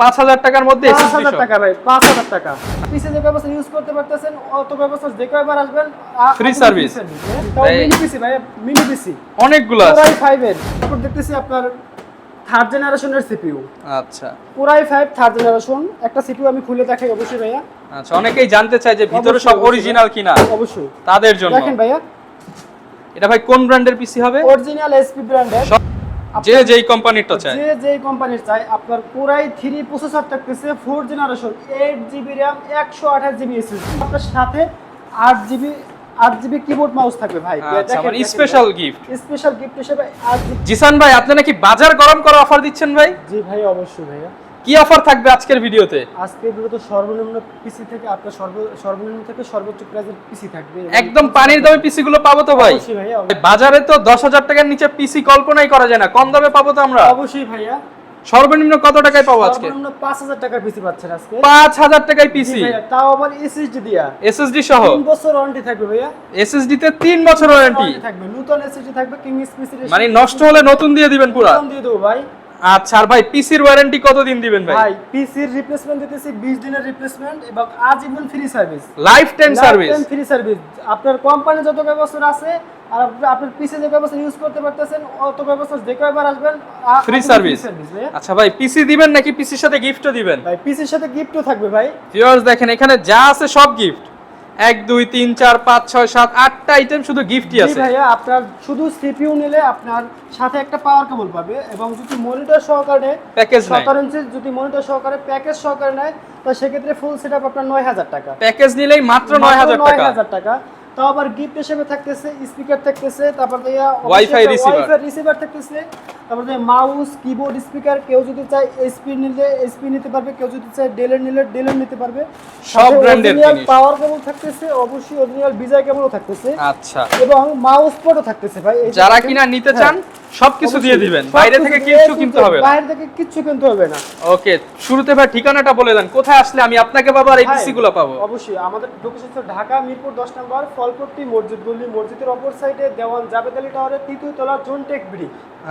পাঁচ হাজার টাকার মধ্যে পাঁচ হাজার টাকা ভাই পাঁচ হাজার টাকা। পিসি যে ব্যবস্থা ইউজ করতে পারতেছেন অত ব্যবস্থা যে কয়বার আসবেন? তাও এই- মিনি পিসি ভাই মিনি পিসি অনেকগুলো আছে। পুরাই ফাইভের তারপর দেখতেছি আপনার থার্ড জেনারেশনের সিপিইউ আচ্ছা। পুরাই ফাইভ থার্ড জেনারেশন একটা সিপিইউ আমি খুলে দেখাই অবশ্যই ভাইয়া। আচ্ছা অনেকেই জানতে চায় যে ভিতরে সব অরিজিনাল কিনা। অবশ্যই। তাদের জন্য। দেখেন ভাইয়া। এটা ভাই কোন ব্র্যান্ডের পিসি হবে? অরিজিনাল এসপি ব্র্যান্ডের যে যেই কোম্পানিরটা চায় যে যে কোম্পানির চাই আপনার পুরাই থ্রি প্রসেসর থাকতেছে four generation eight GB RAM একশো আঠাশ জিবি এসএসডি আপনার সাথে আট জিবি আট জিবি কিবোর্ড মাউস থাকবে ভাই। স্পেশাল গিফট স্পেশাল গিফট হিসেবে আজ জিসান ভাই আপনি নাকি বাজার গরম করে অফার দিচ্ছেন ভাই? জি ভাই অবশ্যই ভাইয়া। কি অফার থাকবে আজকের ভিডিওতে? আজকে মূলত সর্বনিম্ন পিসি থেকে আপনার সর্ব সর্বনিম্ন থেকে সর্বোচ্চ প্রাইসের পিসি থাকবে। একদম পানির দামে পিসি গুলো পাবো তো ভাই? ভাইয়া বাজারে তো দশ হাজার টাকার নিচে পিসি কল্পনাই করা যায় না কম দামে পাবো তো আমরা। অবশ্যই ভাইয়া। সর্বনিম্ন কত টাকায় পাবো আজকে? সর্বনিম্ন পাঁচ হাজার টাকার পিসি পাচ্ছেন আজকে। পাঁচ হাজার টাকায় পিসি তাও আবার এসএসডি দিয়া। এসএসডি সহ? তিন বছর ওয়ারেন্টি থাকবে ভাইয়া। এসএসডি তে তিন বছর ওয়ারেন্টি থাকবে। নতুন এসএসডি থাকবে কিং স্পেসি মানে নষ্ট হলে নতুন দিয়ে দিবেন পুরা? দিয়ে দেবো ভাই। আচ্ছা আর ভাই পিসির ওয়ারেন্টি কতদিন দিবেন ভাই? ভাই পিসির রিপ্লেসমেন্ট দিতেছি 20 দিনের রিপ্লেসমেন্ট এবং আজীবন free service life time service life free service আপনার কোম্পানি যত ব্যবস্থা আছে আর আপনি- আপনার পিসি যে ব্যবস্থা ইউজ করতে পারতেছেন অত ব্যবস্থা যে কয়বার আসবেন service, ভাইয়া। আচ্ছা ভাই পিসি দিবেন নাকি পিসির সাথে গিফটও দিবেন? ভাই পিসির সাথে গিফটও থাকবে ভাই। ভিউয়ার্স দেখেন এখানে যা আছে সব গিফট এক দুই তিন চার পাঁচ ছয় সাত আটটা আইটেম শুধু গিফটই আছে। ভাইয়া আপনার শুধু সিপিউ নিলে আপনার সাথে একটা পাওয়ার কেবল পাবে এবং যদি মনিটর সহকারে প্যাকেজ সতেরো ইঞ্চি যদি মনিটর সহকারে প্যাকেজ সহকারে নেয় তো সেক্ষেত্রে ফুল সেট আপ আপনার নয় হাজার টাকা। প্যাকেজ নিলেই মাত্র নয় হাজার টাকা। তাও আবার গিফট হিসেবে থাকতেছে স্পিকার থাকতেছে তারপর। ওয়াইফাই রিসিভার থাকতেছে তারপর মাউস কিবোর্ড স্পিকার কেউ যদি চায় এসপি নিলে এসপি নিতে পারবে কেউ যদি চায় ডেলের নিলে ডেলের নিতে পারবে। সব ব্র্যান্ডের জিনিস। পাওয়ার কেবল থাকতেছে অবশ্যই অরিজিনাল বিজয় কেবলও থাকতেছে। আচ্ছা। এবং মাউস পোর্টও থাকতেছে ভাই। যারা কিনা নিতে হ্যাঁ, চান সবকিছু দিয়ে দিবেন। বাইরে থেকে কিছু কিনতে হবে না। বাইরে থেকে কিচ্ছু কিনতে হবে না। ওকে শুরুতে ভাই ঠিকানাটা বলে দেন। কোথায় আসলে আমি আপনাকে আর এই পিসি গুলো পাবো? অবশ্যই আমাদের লোকেশন ঢাকা মিরপুর দশ নম্বর ফলপট্টি মসজিদ গলি মসজিদের অপর সাইডে দেওয়ান জাবেদ আলী টাওয়ারের তৃতীয় তলা জোনটেক বিডি।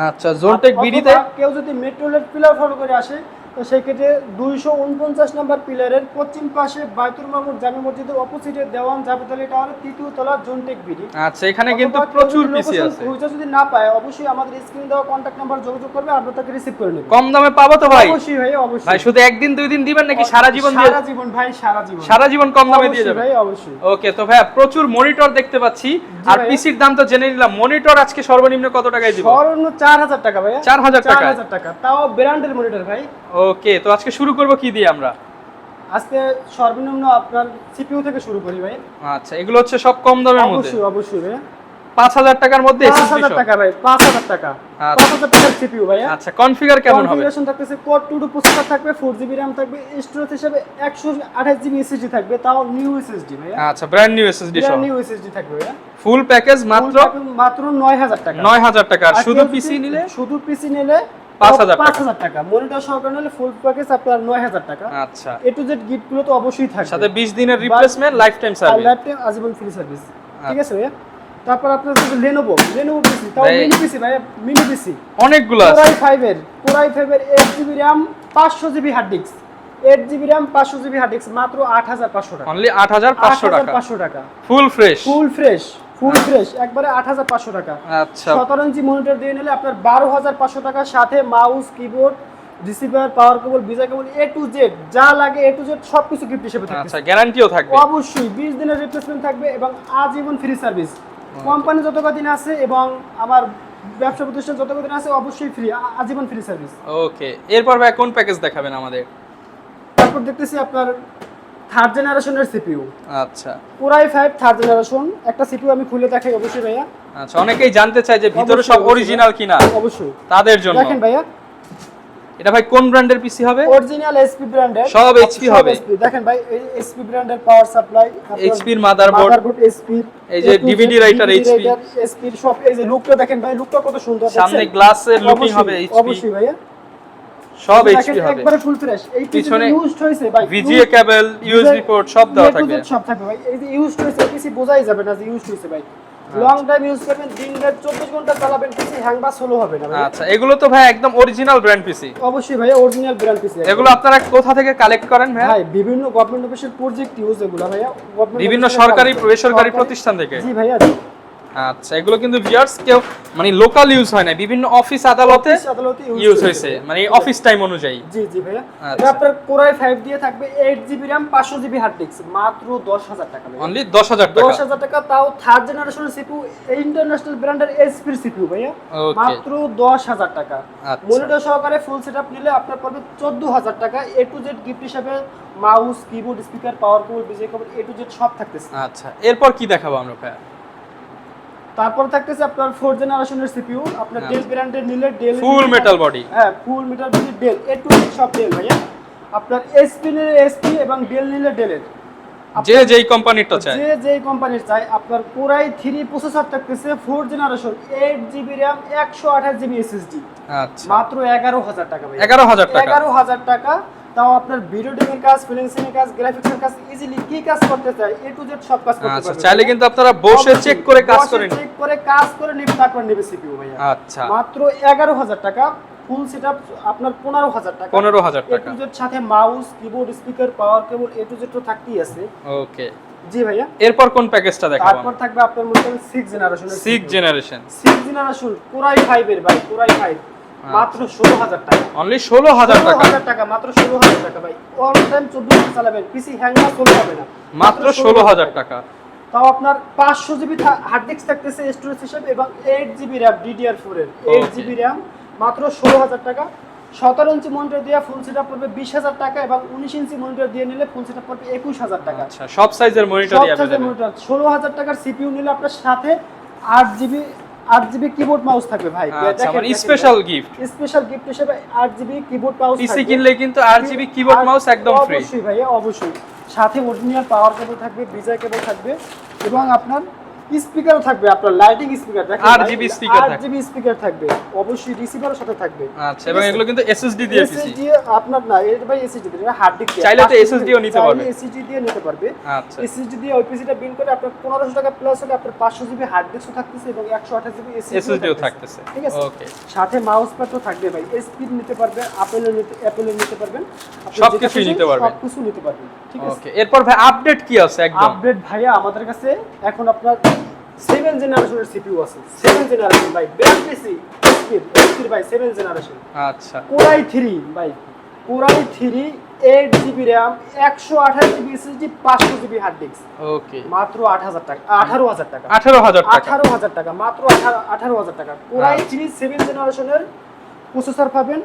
আচ্ছা জোনটেক বিডিতে? কেউ যদি মেট্রো রেল পিলার ফলো করে আসে তো সেই ক্ষেত্রে দুইশো উনপঞ্চাশ নম্বর পিলারের পশ্চিম পাশে বাইতুল মামুর জামে মসজিদের অপোজিটে দেওয়ান জাবেদ আলী টাওয়ারের তৃতীয় তলা জোনটেক বিডি। আচ্ছা এখানে কিন্তু প্রচুর পিসি আছে। খুঁজে যদি না পায় অবশ্যই আমাদের স্ক্রিন দেওয়া কন্ট্যাক্ট নাম্বার যোগাযোগ করবে আমরা তাকে রিসিভ করে নেব। কম দামে পাবো তো ভাই? অবশ্যই ভাই অবশ্যই। ভাই শুধু একদিন দুই দিন দিবেন নাকি সারা জীবন সারা জীবন ভাই সারা জীবন। সারা জীবন কম দামে দিয়ে যাবেন? ভাই অবশ্যই। ওকে তো ভাইয়া প্রচুর মনিটর দেখতে পাচ্ছি। আর। পিসির দাম তো জেনে নিলাম। মনিটর আজকে সর্বনিম্ন কত টাকায় দিব? সর্বনিম্ন চার হাজার টাকা ভাই 4000 টাকা? চার হাজার টাকা। তাও ব্র্যান্ডের মনিটর ভাই। ওকে তো আজকে শুরু করব কি দিয়ে আমরা? আজকে সর্বনিম্ন আপনার সিপিইউ থেকে শুরু করি ভাই। আচ্ছা এগুলো হচ্ছে সব কম দামের মধ্যে? অবশ্যই অবশ্যই ভাই। পাঁচ হাজার টাকার মধ্যে পাঁচ হাজার। টাকা ভাই পাঁচ হাজার টাকা। আচ্ছা। পাঁচ হাজার টাকার সিপিইউ ভাইয়া আচ্ছা কনফিগার কেমন হবে? কনফিগারেশন থাকতেছে কোড টু টু প্রসেসর থাকবে ফোর জিবি র্যাম থাকবে স্টোরেজ হিসেবে একশো আঠাশ জিবি এসএসডি থাকবে তাও নিউ এসএসডি ভাইয়া আচ্ছা ব্র্যান্ড নিউ এসএসডি সহ। নিউ এসএসডি থাকবে ভাই ফুল প্যাকেজ মাত্র মাত্র নয় হাজার টাকা। নয় হাজার টাকা। শুধু পিসি নিলে? শুধু পিসি নিলে 5,000 টাকা। মনিটর সহকারে নিলে ফুল প্যাকেজ আপনার নয় হাজার টাকা। আচ্ছা। এ টু জেড গিফটগুলো তো অবশ্যই থাকবে। সাথে বিশ দিনের replacement life time service life time আজীবন ফ্রি সার্ভিস ঠিক আছে ভাইয়া? তারপর আপনার হচ্ছে লেনোভো লেনোভো পিসি তাও মিনি পিসি ভাইয়া মিনি পিসি অনেকগুলো আছে। পুরাই ফাইভের পুরাই ফাইভের এইট জিবি র্যাম পাঁচশো GB hard disk eight GB RAM পাঁচশো জিবি হার্ড ডিস্ক মাত্র আট হাজার পাঁচশো টাকা। অনলি আট হাজার পাঁচশো টাকা। পাঁচশো টাকা। Full fresh full fresh full fresh একবারে আট হাজার পাঁচশো টাকা। আচ্ছা। সতেরো ইঞ্চি মনিটর দিয়ে নিলে আপনার বারো হাজার পাঁচশো টাকার সাথে mouse keyboard receiver power cable VGA cable A two Z যা লাগে এ টু জেড সব কিছু গিফট হিসেবে থাকবে। আচ্ছা গ্যারান্টিও থাকবে। অবশ্যই বিশ দিনের রিপ্লেসমেন্ট থাকবে এবং আজীবন ফ্রি সার্ভিস কোম্পানি যত কদিন আছে এবং আমার ব্যবসা প্রতিষ্ঠান যত কদিন আছে অবশ্যই ফ্রি আজীবন ফ্রি সার্ভিস ওকে এরপর ভাই কোন প্যাকেজ দেখাবেন আমাদের? তারপর দেখতেছি আপনার থার্ড জেনারেশনের সিপিইউ আচ্ছা। পুরাই ফাইভ থার্ড জেনারেশন একটা সিপিইউ আমি খুলে দেখাই অবশ্যই ভাইয়া। আচ্ছা অনেকেই জানতে চায় যে ভিতরে সব অরিজিনাল কিনা। অবশ্যই। তাদের জন্য। দেখেন ভাইয়া। এটা ভাই কোন ব্র্যান্ডের পিসি হবে? অরিজিনাল এসপি ব্র্যান্ডের সব HP হবে। দেখেন ভাই এই এসপি ব্র্যান্ডের পাওয়ার সাপ্লাই এইচপি এর motherboard, মাদারবোর্ড এসপি এই যে DVD writer HP এসপি সব এই যে লুকটা দেখেন ভাই লুকটা কত সুন্দর সামনে গ্লাসের লুকিং হবে এইচপি অবশ্যই ভাইয়া। সব এইচপি হবে। একবারে ফুল ফ্রেশ এই পিছনে ইউজড ভাই ভিজিএ কেবল ইউএসবি পোর্ট সব দেওয়া থাকবে। সব থাকবে ভাই। এই যে ইউজড পিসি বোঝাই যাবে না যে ইউজড ভাই। লং টাইম ইউজ করবেন দিন রাত চব্বিশ ঘণ্টা চালাবেন কিছু হ্যাং বা স্লো হবে না ভাই। আচ্ছা এগুলো তো ভাই একদম অরিজিনাল ব্র্যান্ড পিসি অবশ্যই ভাই অরিজিনাল ব্র্যান্ড পিস এগুলো আপনারা কোথা থেকে কালেক্ট করেন ভাই ভাই বিভিন্ন গভর্নমেন্ট অফিসের প্রজেক্ট ইউজ এগুলো ভাইয়া। বিভিন্ন সরকারি বেসরকারি প্রতিষ্ঠান থেকে। জি ভাইয়া। আচ্ছা এগুলো কিন্তু ভিউয়ার্স কেউ মানে লোকাল ইউজ হয় না বিভিন্ন অফিস আদালতে ইউজ হয়েছে। মানে অফিস টাইম অনুযায়ী। জি জি ভাইয়া। আচ্ছা। এটা আপনার কোরাই দিয়ে থাকবে জিবি জিবি হার্ড ডিস্ক মাত্র দশ হাজার টাকা অনলি টাকা। দশ হাজার টাকা তাও থার্ড জেনারেশনের ইন্টারন্যাশনাল ব্র্যান্ডের এসপির সিপিউ ভাইয়া। মাত্র দশ হাজার টাকা। আচ্ছা। মনিটর সহকারে ফুল সেটআপ নিলে আপনার পড়বে চোদ্দ হাজার টাকা। এ টু জেড গিফট হিসাবে mouse keyboard speaker power VGA cable A to Z সব থাকতেছে। আচ্ছা এরপর কি দেখাবো আমরা ভাই তারপর থাকতেছে আপনার ফোর জেনারেশনের সিপিইউ আপনার ডেল ব্র্যান্ডের নিলে ডেল ফুল মেটাল বডি হ্যাঁ ফুল মিটার বিলি ডেল এ টু সব ডেল ভাইয়া। আপনার এসপি নিলে এসপি এবং ডেল নিলে ডেলের যে যেই কোম্পানিরটা চায় যে যে কোম্পানির চাই আপনার কোরাই থ্রি প্রসেসর থাকতেছে four generation eight GB RAM একশো আঠাশ জিবি এসএসডি আচ্ছা। মাত্র এগারো হাজার টাকা ভাই এগারো হাজার টাকা। এগারো হাজার টাকা তাও আপনার ভিডিও এডিটিং এর কাজ ফিলিংসিং এর কাজ গ্রাফিক্সের কাজ ইজিলি কি কাজ করতে চাই এ টু জেড সব কাজ করতে পারবেন আচ্ছা চাইলে কিন্তু আপনারা বসে চেক করে কাজ করে নিন। চেক করে কাজ করে নিবে তারপর নেবে সিপিইউ ভাইয়া। আচ্ছা। মাত্র এগারো হাজার টাকা ফুল সেটআপ আপনার পনেরো হাজার টাকা। পনেরো হাজার এ টু জেড সাথে mouse keyboard speaker power cable A to Z তো থাকতেই আছে। ওকে জি ভাইয়া। এরপর কোন প্যাকেজটা দেখাবো তারপর থাকবে আপনার করেন six generation six generation six generation core i five এর ভাই কোরাই ফাইভ মাত্র ষোলো হাজার টাকা। অনলি ষোলো হাজার টাকা? হাজার টাকা মাত্র ষোলো হাজার টাকা ভাই। অল টাইম চোদ্দ ঘণ্টা চালাবেন পিসি হ্যাং না চলে হবে না। মাত্র ষোলো হাজার টাকা। তাও আপনার পাঁচশো জিবি হার্ড ডিস্ক থাকতেছে স্টোরেজ হিসেবে এবং eight GB RAM DDR four এর। এইট জিবি র্যাম মাত্র ষোলো হাজার টাকা। সতেরো ইঞ্চি মনিটর দিয়ে ফুল সেটআপ পড়বে বিশ হাজার টাকা এবং উনিশ ইঞ্চি মনিটর দিয়ে নিলে ফুল সেটআপ পড়বে একুশ হাজার টাকা। আচ্ছা সব সাইজের মনিটর সব সাইজের মনিটর ষোলো হাজার টাকার সিপিইউ নিলে আপনার সাথে আট জিবি আট জিবি কিবোর্ড মাউস থাকবে ভাই। স্পেশাল গিফট স্পেশাল গিফট হিসেবে আট জিবি কিবোর্ড মাউস পিসি কিনলে কিন্তু আট জিবি কিবোর্ড মাউস একদম ফ্রি অবশ্যই ভাইয়া অবশ্যই। সাথে অরিজিনাল পাওয়ার কেবল থাকবে বিজয় কেবল থাকবে। এবং আপনার স্পিকারও থাকবে আপনার লাইটিং স্পিকার দেখেন RGB speaker থাকবে। জিবি স্পিকার থাকবে অবশ্যই রিসিভারের সাথে থাকবে। আচ্ছা এবং এগুলো কিন্তু এসএসডি দিয়ে পিসি এসএসডি আপনার না এটা ভাই এসএসডি দিয়ে হার্ড ডিস্ক দিয়ে। চাইলে তো SSD ও নিতে পারবে। এসএসডি দিয়ে নিতে পারবে। আচ্ছা। এসএসডি দিয়ে ওই পিসিটা বিল করে আপনার পনেরোশো টাকা প্লাস হলে আপনার পাঁচশো জিবি হার্ড ডিস্কও থাকতেছে এবং একশো আঠাশ জিবি এসএসডিও থাকতেছে। ঠিক আছে? ওকে সাথে মাউস প্যাডও থাকবে ভাই। স্পিড নিতে পারবে আপেলের নিতে অ্যাপেলের নিতে পারবেন। সবকিছুই যেটা নিতে খুশি পারবেন। সবকিছু নিতে পারবেন। ঠিক আছে? ওকে এরপর ভাই আপডেট কি আছে একদম? আপডেট ভাইয়া আমাদের কাছে এখন আপনার সেভেন জেনারেশনের সিপিইউ আছে। সেভেন জেনারেশন ভাই পিসি স্পিড স্পিড ভাই সেভেন জেনারেশন আচ্ছা। কোরাই থ্রি ভাই core i three eight GB RAM একশো আঠাশ জিবি এসএসডি পাঁচশো জিবি হার্ড ডিস্ক ওকে মাত্র আট হাজার টাকা আঠারো হাজার টাকা। আঠারো হাজার টাকা। আঠারো হাজার টাকা মাত্র আঠারো হাজার টাকা। কোরাই থ্রি সেভেন জেনারেশনের প্রসেসর পাবেন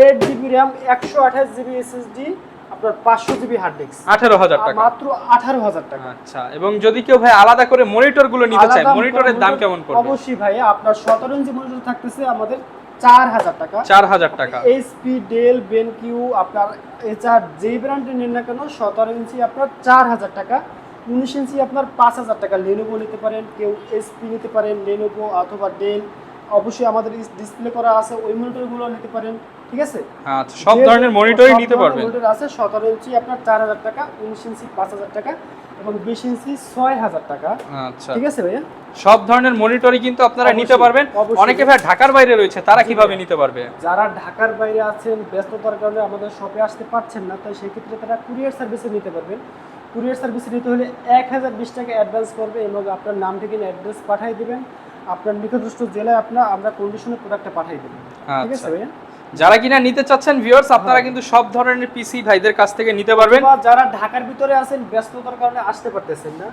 এইট জিবি র্যাম একশো আঠাশ জিবি এসএসডি আপনার পাঁচশো জিবি হার্ড ডিস্ক আঠারো হাজার টাকা। মাত্র আঠারো হাজার টাকা। আচ্ছা এবং যদি কেউ ভাই আলাদা করে মনিটরগুলো নিতে চায় মনিটরের দাম কেমন পড়বে? অবশ্যই ভাই আপনার সতেরো ইঞ্চি মনিটর থাকতেছে আমাদের চার হাজার টাকা। চার হাজার টাকা। এইচপি ডেল বেনকিউ আপনার এছাড়া যেই ব্র্যান্ডের নিন না কেন সতেরো ইঞ্চি আপনার চার হাজার টাকা উনিশ ইঞ্চি আপনার পাঁচ হাজার টাকা। লেনোভো নিতে পারেন কেউ এসপি নিতে পারেন লেনোভো অথবা ডেল অবশ্যই আমাদের ডিসপ্লে করা আছে ওই মনিটরগুলো নিতে পারেন ঠিক আছে? আচ্ছা সব ধরনের মনিটরই নিতে পারবেন। মনিটর আছে সতেরো ইঞ্চি আপনার চার হাজার টাকা উনিশ ইঞ্চি পাঁচ হাজার টাকা এবং বিশ ইঞ্চি ছয় হাজার টাকা আচ্ছা। ঠিক আছে ভাইয়া? সব ধরনের মনিটরই কিন্তু আপনারা নিতে পারবেন। অনেকে ভাই ঢাকার বাইরে রয়েছে তারা কীভাবে নিতে পারবে? যারা ঢাকার বাইরে আছেন ব্যস্ততার কারণে আমাদের শপে আসতে পারছেন না তাই সেক্ষেত্রে তারা কুরিয়ার সার্ভিসে নিতে পারবেন। কুরিয়ার সার্ভিসে নিতে হলে এক হাজার বিশ টাকা অ্যাডভান্স করবে এবং আপনার নাম ঠিকানা অ্যাড্রেস পাঠিয়ে দেবেন। আপনার নিকটস্থ জেলায় আপনার আমরা কন্ডিশনে প্রোডাক্টটা পাঠিয়ে দেবেন ঠিক আছে আচ্ছা ভাইয়া? যারা কিনা নিতে চাচ্ছেন ভিউয়ার্স আপনারা কিন্তু সব ধরনের পিসি ভাইদের কাছ থেকে নিতে পারবেন। যারা ঢাকার ভিতরে আছেন ব্যস্ততার কারণে আসতে পারতেছেন না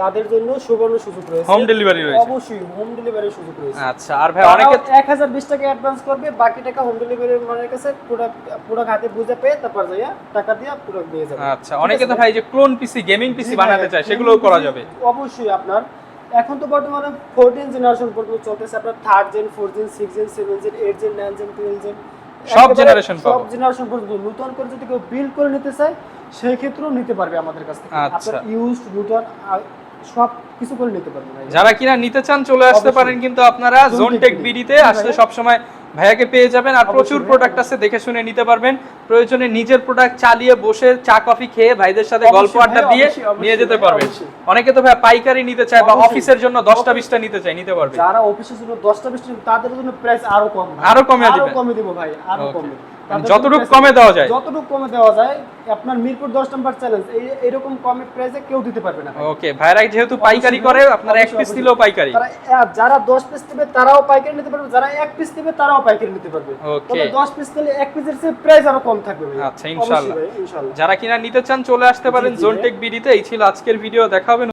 তাদের জন্য সুবর্ণ সুযোগ রয়েছে। হোম ডেলিভারি রয়েছে। অবশ্যই হোম ডেলিভারির সুযোগ রয়েছে। আচ্ছা আর ভাই অনেকে এক হাজার বিশ টাকা অ্যাডভান্স করবে বাকি টাকা হোম ডেলিভারি মানের কাছে প্রোডাক্ট প্রোডাক্ট হাতে বুঝে পেয়ে তারপর যাইয়া টাকা দিয়ে প্রোডাক্ট দিয়ে যাবে আচ্ছা অনেকে তো ভাই? যে ক্লোন পিসি গেমিং পিসি বানাতে চায় সেগুলোও করা যাবে। অবশ্যই আপনার এখন তো বর্তমানে ফোরটিন জেনারেশন পর্যন্ত চলতেছে আপনার third gen four gen six gen seven gen eight gen nine gen twelve gen সব জেনারেশন সব জেনারেশন পর্যন্ত। নতুন করে যদি কেউ বিল্ড করে নিতে চায় সেই ক্ষেত্রেও নিতে পারবে আমাদের কাছ থেকে। আচ্ছা। আপনার ইউজ নতুন সব কিছু করে নিতে পারবে যারা কিনা নিতে চান চলে আসতে পারেন কিন্তু আপনারা জোনটেক বিডিতে আসলে সব সবসময় ভাইয়াকে পেয়ে যাবেন আর প্রচুর প্রোডাক্ট আছে দেখে শুনে নিতে পারবেন। প্রয়োজনে নিজের প্রোডাক্ট চালিয়ে বসে চা কফি খেয়ে ভাইদের সাথে গল্প আড্ডা দিয়ে নিয়ে যেতে পারবে পারবেন। অনেকে তো ভাই পাইকারি নিতে চায় বা অফিসের জন্য দশটা অবশ্যই। বিশটা নিতে চায় নিতে পারবে। যারা অফিসের জন্য দশটা বিশটা তাদের জন্য প্রাইস আরও কম। আরও কমে আরও কমে দিব ভাই আরও. কমে যতটুক জন্য price- কমে দেওয়া যায়? যতটুকু কমে দেওয়া যায় আপনার মিরপুর দশ নম্বর চ্যালেঞ্জ এই এরকম কমে প্রাইসে কেউ দিতে পারবে না ওকে ভাইরা যেহেতু পাইকারি করে আপনার এক পিস দিলেও পাইকারি। তারা যারা দশ পিস নেবে তারাও পাইকারি নিতে পারবে যারা এক পিস নেবে তারাও পাইকারি নিতে পারবে. তবে দশ পিস নিলে এক পিসের চেয়ে প্রাইস আরও কম থাকবে আচ্ছা, ইনশাআল্লাহ। ইনশাআল্লাহ যারা কিনা নিতে চান চলে আসতে পারেন জোনটেক বিডিতে এই ছিল আজকের ভিডিও দেখা হবে